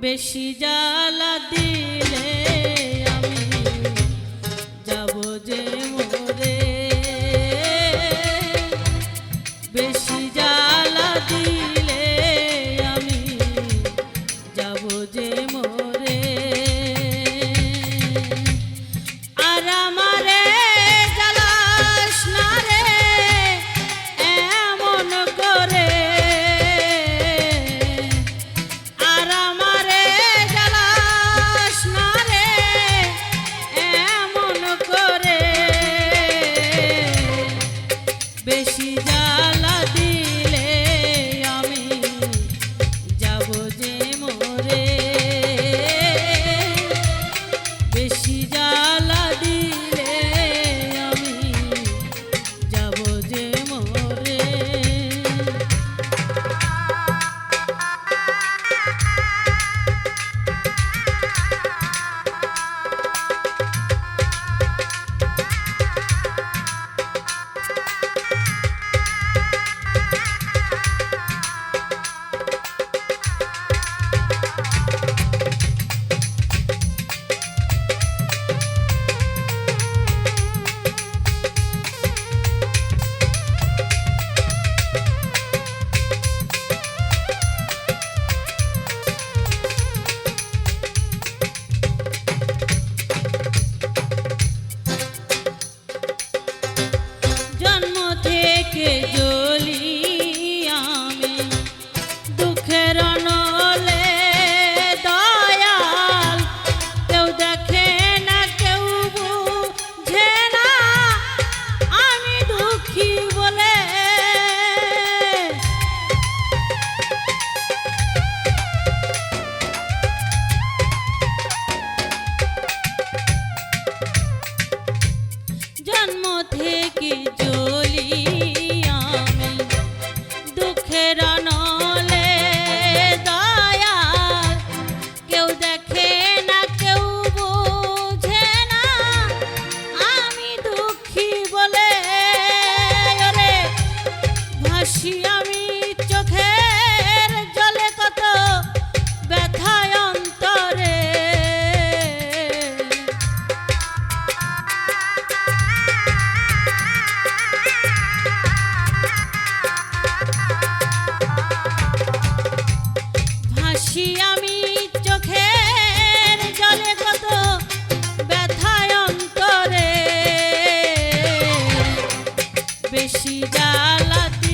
বেশি জ্বালা দিলে আমি যাব যে মরে। বেশি জ্বালা দিলে আমি যাব যে মরে। বেশি যা থেকে I love you.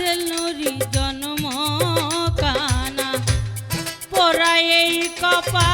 আছে নুরি জন্ম কানা কপা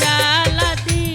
জ্বালাতে